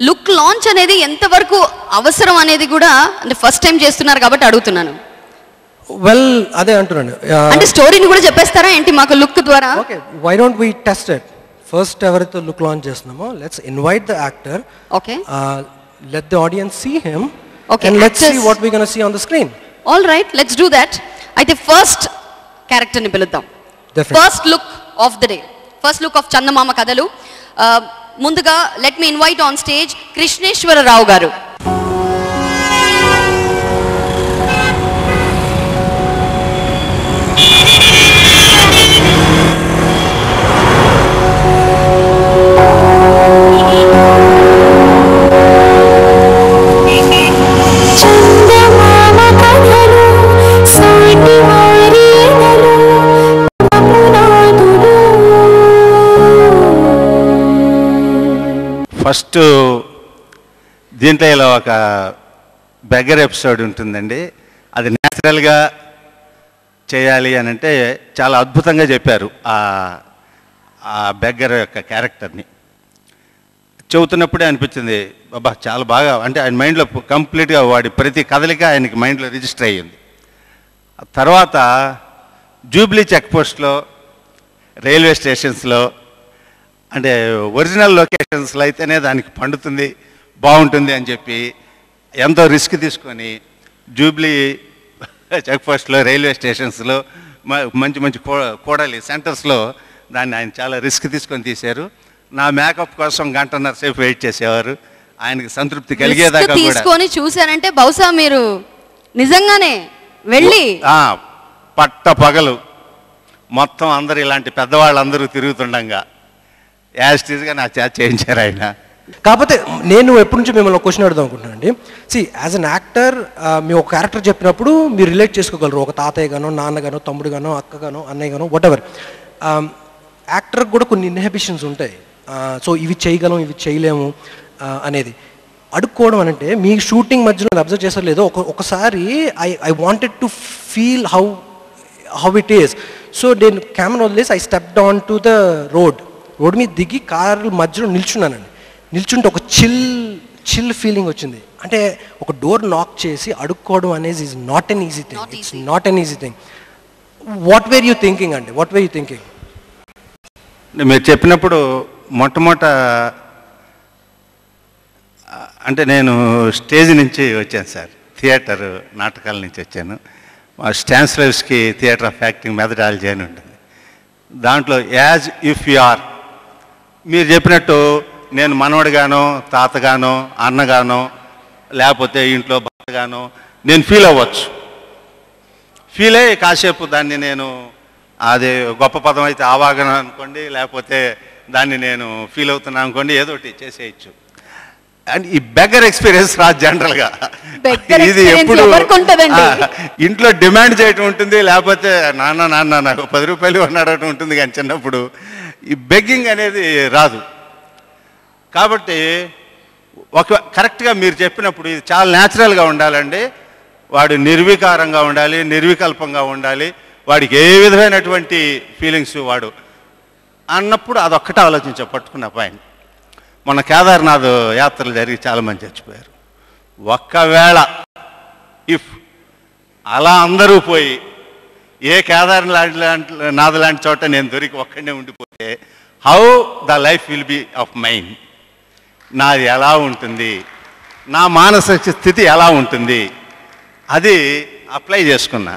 Look launch అనేది ఎంతవరకు అవసరం అనేది కూడా అంటే ఫస్ట్ టైం చేస్తున్నారు కాబట్టి అడుగుతున్నాను. వెల్ అదే అంటున్నాను. అంటే స్టోరీని కూడా చెప్పేస్తారా? ఏంటి మాకు లుక్ ద్వారా? Okay why don't we test it first ఎవరైతే లుక్ లాంచ్ చేస్తున్నామో let's invite the actor okay let the audience see him Okay, and let's see what we gonna see on the screen all right let's do that అయితే first క్యారెక్టర్ని పిలుద్దాం. Definitely. First look of the day first look of Chandamama Kathalu. ముందుగా let me invite on stage Krishneswararao గారు. First దీంట్లో ఇలా ఒక beggar episode ఉంటుందండి. అది న్యాచురల్గా చేయాలి అని అంటే చాలా అద్భుతంగా చెప్పారు ఆ ఆ బెగ్గర్ యొక్క క్యారెక్టర్ని. చెబుతున్నప్పుడే అనిపించింది బాబా చాలా బాగా అంటే ఆయన మైండ్లో కంప్లీట్గా వాడి ప్రతి కదలిక ఆయనకి మైండ్లో రిజిస్టర్ అయ్యింది. తర్వాత జూబ్లీ చెక్ పోస్ట్లో రైల్వే స్టేషన్స్లో అంటే ఒరిజినల్ లొకేషన్స్లో అయితేనే దానికి పండుతుంది బాగుంటుంది అని చెప్పి ఎంతో రిస్క్ తీసుకొని జూబ్లీ చెక్ పోస్ట్లో రైల్వే స్టేషన్స్లో మ- మంచి మంచి కో- కూడలి సెంటర్స్లో దాన్ని ఆయన చాలా రిస్క్ తీసుకొని తీశారు. నా మేకప్ కోసం గంటన్నర సేపు వెయిట్ చేసేవారు. ఆయనకి సంతృప్తి కలిగేదాకా తీసుకొని చూసారంటే బహుశా మీరు నిజంగానే వెళ్ళి పట్ట పగలు. మొత్తం అందరు ఇలాంటి పెద్దవాళ్ళందరూ తిరుగుతుండగా. యాస్టీజ్గా నా చేత చేయించారు ఆయన. కాకపోతే నేను ఎప్పటి నుంచి మిమ్మల్ని క్వశ్చన్ అడుగుదాం అనుకుంటున్నాను అండి సి యాజ్ అన్ యాక్టర్ మీ ఒక క్యారెక్టర్ చెప్పినప్పుడు మీరు రిలేట్ చేసుకోగలరు. ఒక తాతయ్య గానో నాన్నగానో తమ్ముడు గానో అక్క గానో అన్నయ్య గానో వాట్ ఎవర్ um, యాక్టర్కి కూడా కొన్ని ఇన్హెబిషన్స్ ఉంటాయి. సో ఇవి చేయగలం ఇవి చేయలేము అనేది. అడుక్కోవడం అని అంటే మీ షూటింగ్ మధ్యలో అబ్జర్వ్ చేస్తారు లేదో ఒక ఒకసారి I I wanted to feel how how it is so నేను కెమెరా వదిలేసి I step on to the road road మీద దిగి కారు మధ్యలో నిల్చున్నానండి. నిల్చుంటే ఒక చిల్ చిల్ ఫీలింగ్ వచ్చింది. అంటే ఒక డోర్ నాక్ చేసి అడుక్కోవడం అనేది is not an easy thing it's. Not an easy thing what were you thinking అండి వాట్ వేర్ యూ థింకింగ్ మీరు చెప్పినప్పుడు మొట్టమొదట అంటే నేను స్టేజ్ నుంచి వచ్చాను సార్. థియేటర్ నాటకాల నుంచి వచ్చాను. మా Stanislavski theatre of acting methodology అని ఉంటుంది. దాంట్లో యాజ్ ఇఫ్ యు ఆర్ మీరు చెప్పినట్టు నేను మనవడిగానో తాతగానో అన్నగానో లేకపోతే ఇంట్లో భర్తగానో నేను ఫీల్ అవ్వచ్చు. ఫీల్ అయ్యి కాసేపు దాన్ని నేను అది గొప్ప పదం అయితే ఆవాగన అనుకోండి లేకపోతే దాన్ని నేను ఫీల్ అవుతున్నా అనుకోండి ఏదో ఒకటి చేసేయచ్చు. అండ్ ఈ బెగ్గర్ ఎక్స్పీరియన్స్ రాదు జనరల్గా ఎవరికి ఉంటుందండి? ఇంట్లో డిమాండ్ చేయటం ఉంటుంది లేకపోతే నాన్న నాన్న నాకు పది రూపాయలు అన్నాడటం ఉంటుంది కానీ చిన్నప్పుడు. ఈ బెగ్గింగ్ అనేది రాదు. కాబట్టి ఒక కరెక్ట్గా మీరు చెప్పినప్పుడు ఇది చాలా న్యాచురల్గా ఉండాలండి. వాడు నిర్వికారంగా ఉండాలి నిర్వికల్పంగా ఉండాలి. వాడికి ఏ విధమైనటువంటి ఫీలింగ్స్ వాడు అన్నప్పుడు అదొక్కటే ఆలోచించా పట్టుకున్న పాయింట్. మొన్న కేదార్నాథ్ యాత్రలు జరిగి చాలామంది చచ్చిపోయారు. ఒక్కవేళ ఇఫ్ అలా అందరూ పోయి ఏ కేదార్ లాంటి లాంటి నాథ్ లాంటి చోట నేను దొరికి ఒక్కడనే ఉండిపోతే how the life will be of mind నాది ఎలా ఉంటుంది? నా మానసిక స్థితి ఎలా ఉంటుంది? అది అప్లై చేసుకున్నా.